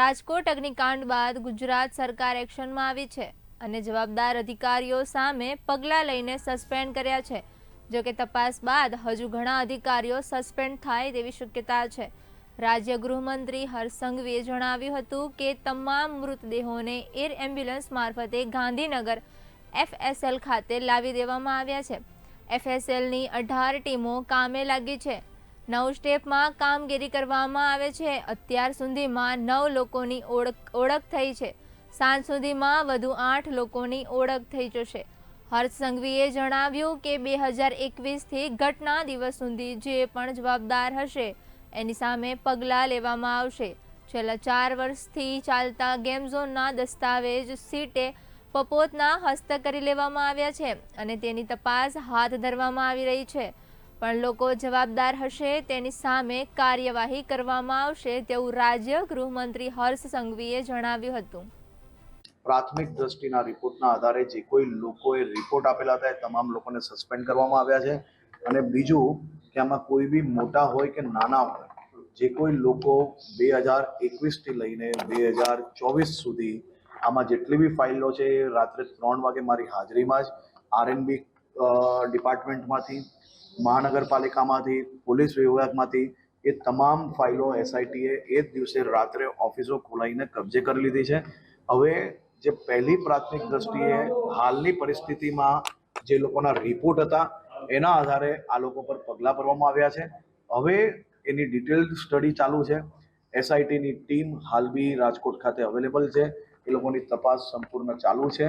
રાજકોટ અગ્નિકાંડ બાદ ગુજરાત સરકાર એક્શનમાં આવી છે અને જવાબદાર અધિકારીઓ સામે પગલાં લઈને સસ્પેન્ડ કર્યા છે. જો કે તપાસ બાદ હજુ ઘણા અધિકારીઓ સસ્પેન્ડ થાય તેવી શક્યતા છે. રાજ્ય ગૃહમંત્રી હરસંઘવીએ જણાવ્યું હતું કે તમામ મૃતદેહોને એર એમ્બ્યુલન્સ મારફતે ગાંધીનગર એફએસએલ ખાતે લાવી દેવામાં આવ્યા છે. એફએસએલની અઢાર ટીમો કામે લાગી છે. નવ સ્ટેપમાં કામગીરી કરવામાં આવે છે. અત્યાર સુધીમાં નવ લોકોની ઓળખ ઓળખ થઈ છે. સાંજ સુધીમાં વધુ આઠ લોકોની ઓળખ થઈ જશે. હર્ષ સંઘવીએ જણાવ્યું કે બે હજાર એકવીસથી ઘટના દિવસ સુધી જે પણ જવાબદાર હશે, એની સામે પગલાં લેવામાં આવશે. છેલ્લા ચાર વર્ષથી ચાલતા ગેમ ઝોનના દસ્તાવેજ સીટે પપોતના હસ્ત કરી લેવામાં આવ્યા છે અને તેની તપાસ હાથ ધરવામાં આવી રહી છે. પણ લોકો જવાબદાર હશે, તેની સામે કાર્યવાહી કરવામાં આવશે તેવું રાજ્ય ગૃહમંત્રી હર્ષ સંઘવીએ જણાવ્યું હતું. પ્રાથમિક દ્રષ્ટિના રિપોર્ટના આધારે જે કોઈ લોકોએ રિપોર્ટ આપેલા હતા, એ તમામ લોકોને સસ્પેન્ડ કરવામાં આવ્યા છે. અને બીજું કે આમાં કોઈ બી મોટા હોય કે નાના હોય, જે કોઈ લોકો બે હજાર એકવીસથી લઈને બે હજાર ચોવીસ સુધી આમાં જેટલી બી ફાઇલો છે, એ રાત્રે ત્રણ વાગે મારી હાજરીમાં જ આરએનબી ડિપાર્ટમેન્ટમાંથી, મહાનગરપાલિકામાંથી, પોલીસ વિભાગમાંથી એ તમામ ફાઇલો એસઆઈટીએ એ જ દિવસે રાત્રે ઓફિસો ખોલાવીને કબજે કરી લીધી છે. હવે જે પહેલી પ્રાથમિક દ્રષ્ટિએ હાલની પરિસ્થિતિમાં જે લોકોના રિપોર્ટ હતા, એના આધારે આ લોકો પર પગલાં ભરવામાં આવ્યા છે. હવે એની ડિટેલ્ડ સ્ટડી ચાલુ છે. એસઆઈટીની ટીમ હાલ બી રાજકોટ ખાતે અવેલેબલ છે. એ લોકોની તપાસ સંપૂર્ણ ચાલુ છે.